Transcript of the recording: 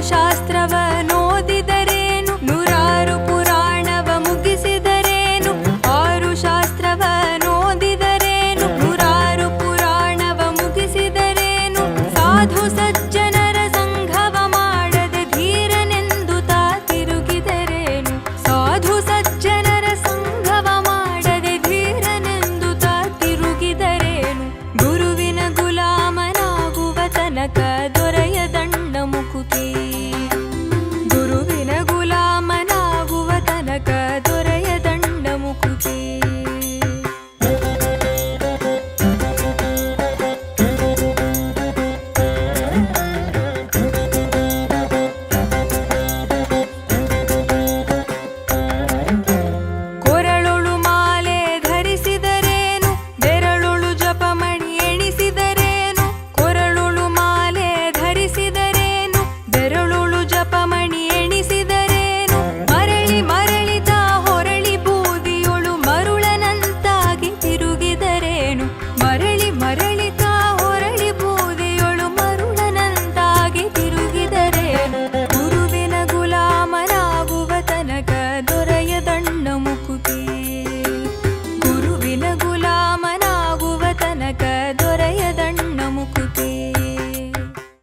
ಶಾಸ್ತ್ರವನೋದಿದರೇನು ನೂರಾರು ಪುರಾಣವ ಮುಗಿಸಿದರೇನು? ಆರು ಶಾಸ್ತ್ರವನೋದಿದರೇನು ನೂರಾರು ಪುರಾಣವ ಮುಗಿಸಿದರೇನು? ಸಾಧು ಸಜ್ಜನರ ಸಂಘವ ಮಾಡದೆ ಧೀರನೆಂದು ತಾ ತಿರುಗಿದರೇನು? ಸಾಧು ಸಜ್ಜನರ ಸಂಘವ ಮಾಡದೆ ಧೀರನೆಂದು ತಾ ತಿರುಗಿದರೇನು? ಗುರುವಿನ ಗುಲಾಮನಾಗುವ ತನಕ ಮರಳಿ